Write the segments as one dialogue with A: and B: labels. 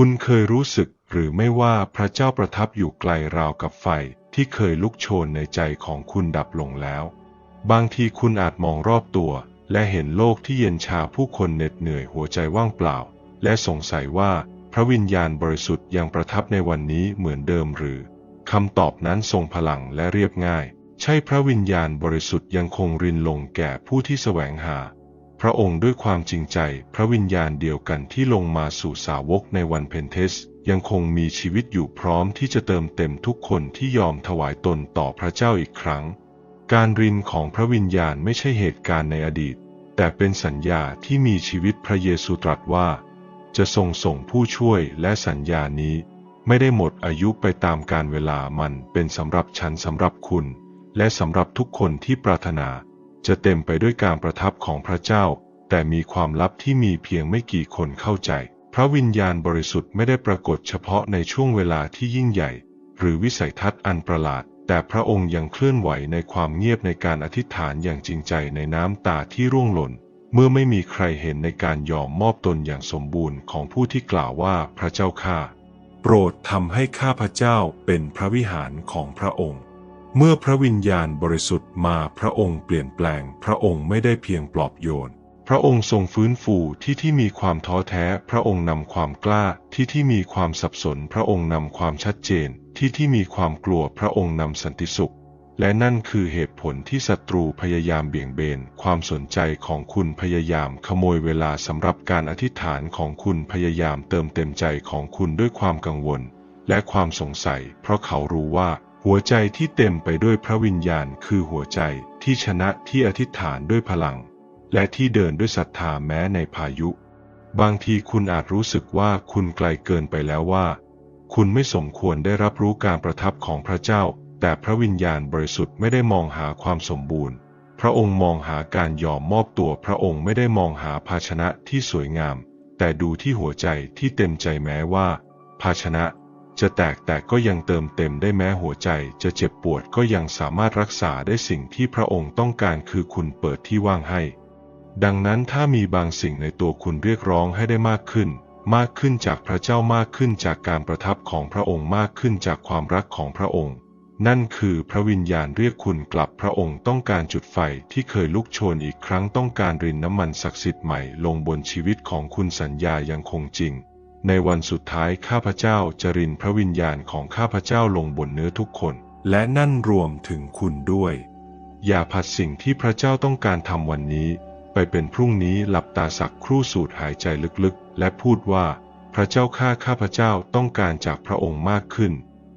A: คุณเคยรู้สึกหรือไม่ว่าพระเจ้าประทับอยู่ไกลราวกับไฟที่เคยลุกโชนในใจของคุณดับลงแล้ว บางทีคุณอาจมองรอบตัว และเห็นโลกที่เย็นชาผู้คนเหน็ดเหนื่อยหัวใจว่างเปล่า และสงสัยว่าพระวิญญาณบริสุทธิ์ยังประทับในวันนี้เหมือนเดิมหรือคำตอบนั้นทรงพลังและเรียบง่าย ใช่พระวิญญาณบริสุทธิ์ยังคงรินลงแก่ผู้ที่แสวงหา พระองค์ด้วยความจริงใจ พระวิญญาณเดียวกันที่ลงมาสู่สาวกในวันเพนเทสยังคงมีชีวิตอยู่พร้อมที่จะเติมเต็มทุกคนที่ยอมถวายตนต่อพระเจ้าอีกครั้ง การรินของพระวิญญาณไม่ใช่เหตุการณ์ในอดีต แต่เป็นสัญญาที่มีชีวิตพระเยซูตรัสว่า จะทรงส่งผู้ช่วยและสัญญานี้ ไม่ได้หมดอายุไปตามการเวลามันเป็นสำหรับฉันสำหรับคุณ และสำหรับทุกคนที่ปรารถนา จะเต็มไปด้วยการประทับของพระเจ้า แต่มีความลับที่มีเพียงไม่กี่คนเข้าใจ พระวิญญาณบริสุทธิ์ไม่ได้ปรากฏเฉพาะในช่วงเวลาที่ยิ่งใหญ่ หรือวิสัยทัศน์อันประหลาด แต่พระองค์ยังเคลื่อนไหวในความเงียบในการอธิษฐานอย่างจริงใจในน้ำตาที่ร่วงหล่น เมื่อไม่มีใครเห็นในการยอมมอบตนอย่างสมบูรณ์ของผู้ที่กล่าวว่าพระเจ้าข้าโปรดทำให้ข้าพระเจ้าเป็นพระวิหารของพระองค์ เมื่อพระวิญญาณบริสุทธิ์มาพระองค์เปลี่ยนแปลง พระองค์ไม่ได้เพียงปลอบโยน พระองค์ทรงฟื้นฟูที่ที่มีความท้อแท้ พระองค์นำความกล้าที่ที่มีความสับสน พระองค์นำความชัดเจน ที่ที่มีความกลัวพระองค์นำสันติสุข และนั่นคือเหตุผลที่ศัตรูพยายามเบี่ยงเบน ความสนใจของคุณพยายามขโมยเวลาสำหรับการอธิษฐานของคุณพยายามเติมเต็มใจของคุณด้วยความกังวล และความสงสัย เพราะเขารู้ว่าหัวใจที่เต็มไปด้วยพระวิญญาณคือหัวใจที่ชนะที่อธิษฐานด้วยพลัง และที่เดินด้วยศรัทธาแม้ในพายุ บางทีคุณอาจรู้สึกว่าคุณไกลเกินไปแล้วว่า คุณไม่สมควรได้รับรู้การประทับของพระเจ้า แต่พระวิญญาณบริสุทธิ์ไม่ได้มองหาความสมบูรณ์ พระองค์มองหาการยอมมอบตัวพระองค์ไม่ได้มองหาภาชนะที่สวยงาม แต่ดูที่หัวใจที่เต็มใจแม้ว่า ภาชนะ จะแตกแต่ก็ยังเติมเต็มได้แม้หัวใจ จะเจ็บปวดก็ยังสามารถรักษาได้สิ่งที่พระองค์ต้องการคือคุณเปิดที่ว่างให้ ดังนั้นถ้ามีบางสิ่งในตัวคุณเรียกร้องให้ได้มากขึ้น มากขึ้นจากพระเจ้ามากขึ้นจากการประทับของพระองค์มากขึ้นจากความรักของพระองค์ นั่นคือพระวิญญาณเรียกคุณกลับพระองค์ต้องการจุดไฟที่เคยลุกโชนอีกครั้งต้องการรินน้ำมันศักดิ์สิทธิ์ใหม่ลงบนชีวิตของคุณสัญญายังคงจริง ในวันสุดท้ายข้าพเจ้าจะรินพระวิญญาณของข้าพเจ้าลงบนเนื้อทุกคน และนั่นรวมถึงคุณด้วย อย่าผัดสิ่งที่พระเจ้าต้องการทำวันนี้ ไปเป็นพรุ่งนี้หลับตาสักครู่สูดหายใจลึกๆ และพูดว่า พระเจ้าข้าข้าพเจ้าต้องการจากพระองค์มากขึ้น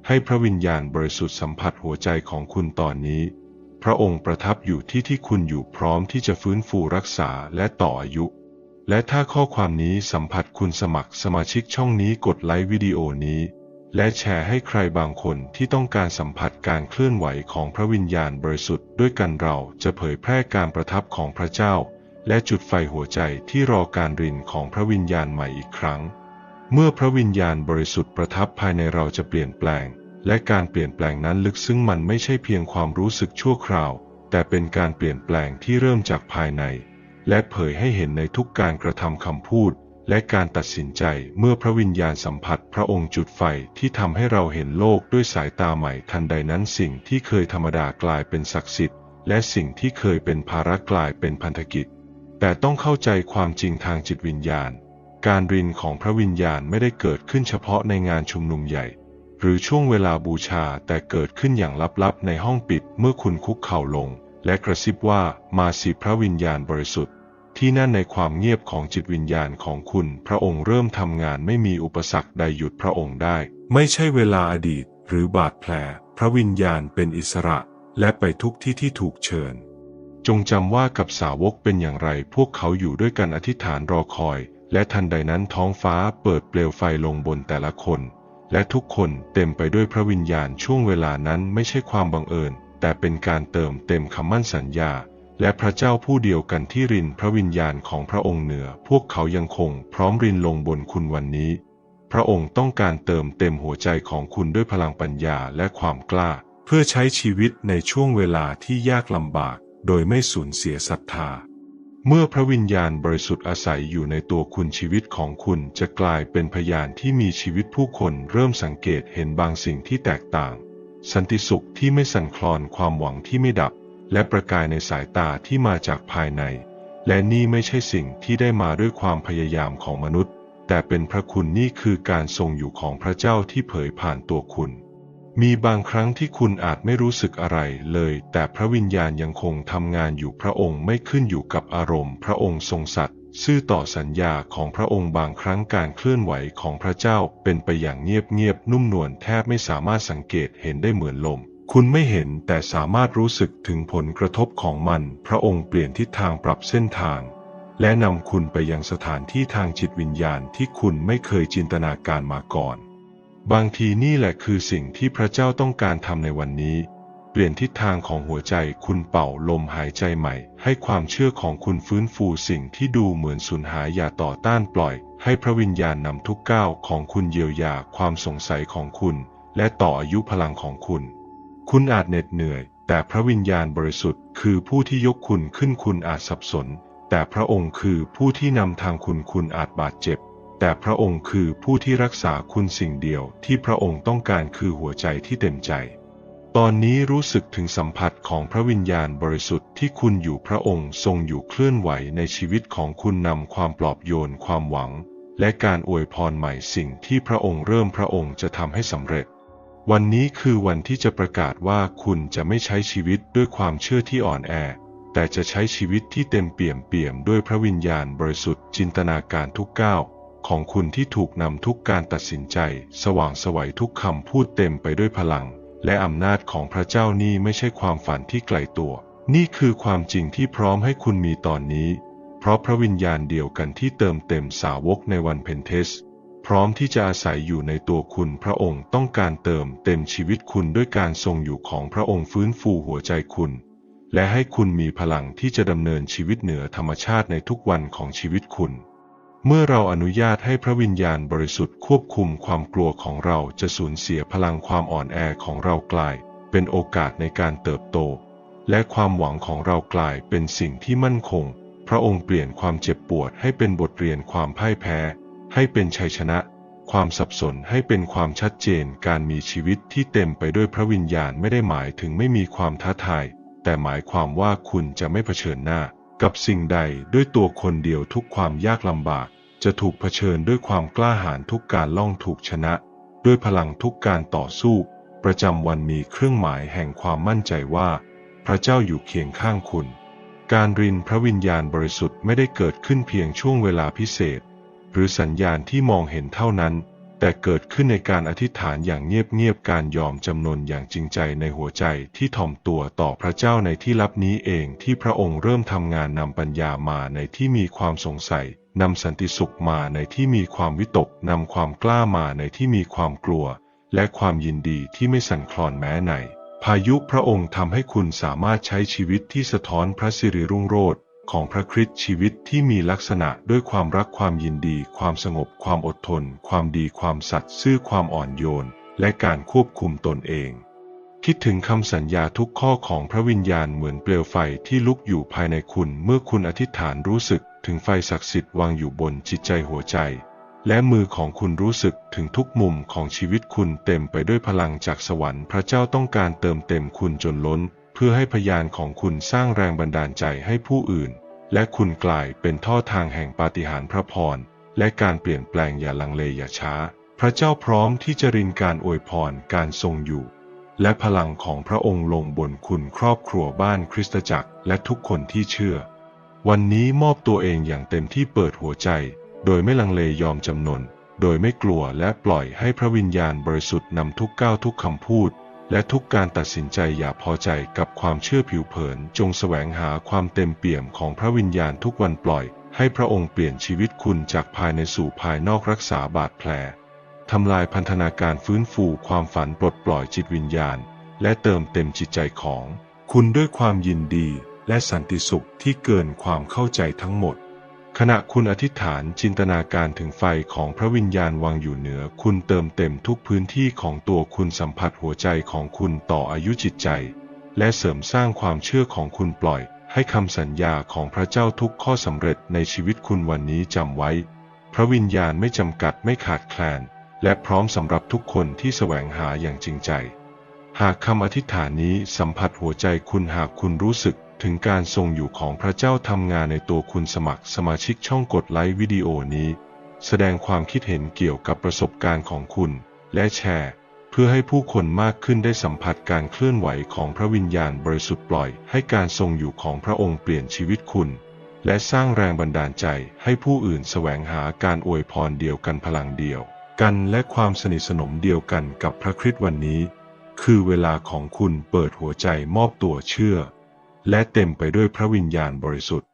A: ให้พระวิญญาณบริสุทธิ์สัมผัสหัวใจของคุณตอนนี้ พระองค์ประทับอยู่ที่ที่คุณอยู่พร้อมที่จะฟื้นฟูรักษาและต่ออายุ และถ้าข้อความนี้สัมผัสคุณสมัครสมาชิกช่องนี้กดไลค์วิดีโอนี้ และแชร์ให้ใครบางคนที่ต้องการสัมผัสการเคลื่อนไหวของพระวิญญาณบริสุทธิ์ด้วยกันเราจะเผยแพร่การประทับของพระเจ้า และจุดไฟหัวใจที่รอการรินของพระวิญญาณใหม่อีกครั้ง เมื่อพระวิญญาณบริสุทธิ์ประทับภายในเราจะเปลี่ยนแปลง และการเปลี่ยนแปลงนั้นลึกซึ้งมันไม่ใช่เพียงความรู้สึกชั่วคราว แต่เป็นการเปลี่ยนแปลงที่เริ่มจากภายใน และเผยให้เห็นในทุกการกระทำคำพูด และการตัดสินใจเมื่อพระวิญญาณสัมผัสพระองค์จุดไฟที่ทำให้เราเห็นโลกด้วยสายตาใหม่ทันใดนั้นสิ่งที่เคยธรรมดากลายเป็นศักดิ์สิทธิ์ และสิ่งที่เคยเป็นภาระกลายเป็นพันธกิจ แต่ต้องเข้าใจความจริงทางจิตวิญญาณ การรินของพระวิญญาณไม่ได้เกิดขึ้นเฉพาะในงานชุมนุมใหญ่ หรือช่วงเวลาบูชาแต่เกิดขึ้นอย่างลับๆ ในห้องปิดเมื่อคุณคุกเข่าลง และกระซิบว่ามาสิพระวิญญาณบริสุทธิ์ ที่นั่นในความเงียบของจิตวิญญาณของคุณ พระองค์เริ่มทำงานไม่มีอุปสรรคใดหยุดพระองค์ได้ ไม่ใช่เวลาอดีตหรือบาดแผล พระวิญญาณเป็นอิสระ และไปทุกที่ที่ถูกเชิญ จงจำว่ากับสาวกเป็นอย่างไร พวกเขาอยู่ด้วยกันอธิษฐานรอคอย และทันใดนั้นท้องฟ้าเปิดเปลวไฟลงบนแต่ละคน และทุกคนเต็มไปด้วยพระวิญญาณช่วงเวลานั้นไม่ใช่ความบังเอิญ แต่เป็นการเติมเต็มคำมั่นสัญญา และพระเจ้าผู้เดียวกันที่รินพระวิญญาณของพระองค์เหนือ พวกเขายังคงพร้อมรินลงบนคุณวันนี้ พระองค์ต้องการเติมเต็มหัวใจของคุณด้วยพลังปัญญาและความกล้า เพื่อใช้ชีวิตในช่วงเวลาที่ยากลำบาก โดยไม่สูญเสียศรัทธา เมื่อพระวิญญาณบริสุทธิ์อาศัยอยู่ในตัวคุณชีวิตของคุณจะกลายเป็นพยานที่มีชีวิตผู้คนเริ่มสังเกตเห็นบางสิ่งที่แตกต่าง สันติสุขที่ไม่สั่นคลอนความหวังที่ไม่ดับ และประกายในสายตาที่มาจากภายใน และนี่ไม่ใช่สิ่งที่ได้มาด้วยความพยายามของมนุษย์ แต่เป็นพระคุณนี่คือการทรงอยู่ของพระเจ้าที่เผยผ่านตัวคุณ มีบางครั้งที่คุณอาจไม่รู้สึกอะไรเลย แต่พระวิญญาณยังคงทำงานอยู่พระองค์ไม่ขึ้นอยู่กับอารมณ์ พระองค์ทรงสัตย์ซื่อต่อสัญญาของพระองค์บางครั้งการเคลื่อนไหวของพระเจ้าเป็นไปอย่างเงียบๆนุ่มนวลแทบไม่สามารถสังเกตเห็นได้เหมือนลม คุณไม่เห็นแต่สามารถรู้สึกถึงผลกระทบของมัน พระองค์เปลี่ยนทิศทางปรับเส้นทาง และนำคุณไปยังสถานที่ทางจิตวิญญาณที่คุณไม่เคยจินตนาการมาก่อน บางทีนี่แหละคือสิ่งที่พระเจ้าต้องการทำในวันนี้ เปลี่ยนทิศทางของหัวใจคุณเป่าลมหายใจใหม่ ให้ความเชื่อของคุณฟื้นฟูสิ่งที่ดูเหมือนสูญหายอย่าต่อต้านปล่อย ให้พระวิญญาณนำทุกก้าวของคุณเยียวยาความสงสัยของคุณ และต่ออายุพลังของคุณ คุณอาจเหน็ดเหนื่อย แต่พระวิญญาณบริสุทธิ์คือผู้ที่ยกคุณขึ้นคุณอาจสับสน แต่พระองค์คือผู้ที่นำทางคุณคุณอาจบาดเจ็บ แต่พระองค์คือผู้ที่รักษาคุณสิ่งเดียวที่พระองค์ต้องการคือหัวใจที่เต็มใจ ตอนนี้รู้สึกถึงสัมผัสของพระวิญญาณบริสุทธิ์ที่คุณอยู่พระองค์ทรงอยู่เคลื่อนไหวในชีวิตของคุณนำความปลอบโยนความหวัง และการอวยพรใหม่สิ่งที่พระองค์เริ่มพระองค์จะทำให้สำเร็จ วันนี้คือวันที่จะประกาศว่าคุณจะไม่ใช้ชีวิตด้วยความเชื่อที่อ่อนแอ แต่จะใช้ชีวิตที่เต็มเปี่ยมเปี่ยมด้วยพระวิญญาณบริสุทธิ์จินตนาการทุกก้าวของคุณที่ถูกนำทุกการตัดสินใจ สว่างสวัยทุกคำพูดเต็มไปด้วยพลัง และอำนาจของพระเจ้านี่ไม่ใช่ความฝันที่ไกลตัว นี่คือความจริงที่พร้อมให้คุณมีตอนนี้ เพราะพระวิญญาณเดียวกันที่เติมเต็มสาวกในวันเพนเทส ร้อมที่จะอาศัยอยู่ในตัวคุณพระองค์ต้องการเติมเต็มชีวิตคุณด้วยการทรงอยู่ของพระองค์ฟื้นฟูหัวใจคุณ และให้คุณมีพลังที่จะดำเนินชีวิตเหนือธรรมชาติในทุกวันของชีวิตคุณ เมื่อเราอนุญาตให้พระวิญญาณบริสุทธิ์ควบคุมความกลัวของเราจะสูญเสียพลังความอ่อนแอของเรากลาย เป็นโอกาสในการเติบโต และความหวังของเรากลายเป็นสิ่งที่มั่นคง พระองค์เปลี่ยนความเจ็บปวดให้เป็นบทเรียนความพ่ายแพ้ ให้เป็นชัยชนะ ความสับสนให้เป็นความชัดเจนการมีชีวิตที่เต็มไปด้วยพระวิญญาณไม่ได้หมายถึงไม่มีความท้าทาย แต่หมายความว่าคุณจะไม่เผชิญหน้า กับสิ่งใดด้วยตัวคนเดียวทุกความยากลำบาก จะถูกเผชิญด้วยความกล้าหาญทุกการล่องถูกชนะ ด้วยพลังทุกการต่อสู้ ประจำวันมีเครื่องหมายแห่งความมั่นใจว่า พระเจ้าอยู่เคียงข้างคุณการรินพระวิญญาณบริสุทธิ์ไม่ได้เกิดขึ้นเพียงช่วงเวลาพิเศษ หรือสัญญาณที่มองเห็นเท่านั้น แต่เกิดขึ้นในการอธิษฐานอย่างเงียบๆการยอมจำนนอย่างจริงใจในหัวใจที่ถ่อมตัวต่อพระเจ้าในที่ลับนี้เองที่พระองค์เริ่มทำงานนำปัญญามาในที่มีความสงสัยนำสันติสุขมาในที่มีความวิตกนำความกล้ามาในที่มีความกลัว และความยินดีที่ไม่สั่นคลอนแม้ในพายุพระองค์ทำให้คุณสามารถใช้ชีวิตที่สะท้อนพระสิริรุ่งโรจน์ ของพระคริสต์ชีวิตที่มีลักษณะด้วยความรักความยินดี ความสงบ ความอดทน ความดี ความสัตย์ซื่อความอ่อนโยน และการควบคุมตนเอง คิดถึงคำสัญญาทุกข้อของพระวิญญาณเหมือนเปลวไฟที่ลุกอยู่ภายในคุณ เมื่อคุณอธิษฐานรู้สึกถึงไฟศักดิ์สิทธิ์วางอยู่บนจิตใจหัวใจ และมือของคุณรู้สึกถึงทุกมุมของชีวิตคุณเต็มไปด้วยพลังจากสวรรค์ พระเจ้าต้องการเติมเต็มคุณจนล้น พื่อให้พยานของคุณสร้างแรงบันดาลใจให้ผู้อื่น และคุณกลายเป็นท่อทางแห่งปาฏิหาริย์พระพร และการเปลี่ยนแปลงอย่าลังเลอย่าช้า พระเจ้าพร้อมที่จะรินการอวยพรการทรงอยู่ และพลังของพระองค์ลงบนคุณครอบครัวบ้านคริสตจักรและทุกคนที่เชื่อ วันนี้มอบตัวเองอย่างเต็มที่เปิดหัวใจ โดยไม่ลังเลยอมจำนน โดยไม่กลัวและปล่อยให้พระวิญญาณบริสุทธิ์นำทุกก้าวทุกคำพูด และทุกการตัดสินใจอย่าพอใจกับความเชื่อผิวเผิน จงแสวงหาความเต็มเปี่ยมของพระวิญญาณทุกวันปล่อย ให้พระองค์เปลี่ยนชีวิตคุณจากภายในสู่ภายนอกรักษาบาดแผลทำลายพันธนาการฟื้นฟูความฝันปลดปล่อยจิตวิญญาณ และเติมเต็มจิตใจของ คุณด้วยความยินดีและสันติสุขที่เกินความเข้าใจทั้งหมด ขณะคุณอธิษฐานจินตนาการถึงไฟของพระวิญญาณวางอยู่เหนือ คุณเติมเต็มทุกพื้นที่ของตัวคุณสัมผัสหัวใจของคุณต่ออายุจิตใจ และเสริมสร้างความเชื่อของคุณปล่อย ให้คำสัญญาของพระเจ้าทุกข้อสำเร็จในชีวิตคุณวันนี้จำไว้ พระวิญญาณไม่จำกัดไม่ขาดแคลน และพร้อมสำหรับทุกคนที่แสวงหาอย่างจริงใจ หากคำอธิษฐานนี้สัมผัสหัวใจคุณหากคุณรู้สึก ถึงการทรงอยู่ของพระเจ้าทำงานในตัวคุณสมัครสมาชิกช่องกดไลค์วิดีโอนี้ แสดงความคิดเห็นเกี่ยวกับประสบการณ์ของคุณ และแชร์ เพื่อให้ผู้คนมากขึ้นได้สัมผัสการเคลื่อนไหวของพระวิญญาณบริสุทธิ์ปล่อยให้การทรงอยู่ของพระองค์เปลี่ยนชีวิตคุณ และสร้างแรงบันดาลใจให้ผู้อื่นแสวงหาการอวยพรเดียวกันพลังเดียวกันและความสนิทสนมเดียวกันกับพระคริสต์วันนี้ คือเวลาของคุณเปิดหัวใจมอบตัวเชื่อ และเต็มไปด้วยพระวิญญาณบริสุทธิ์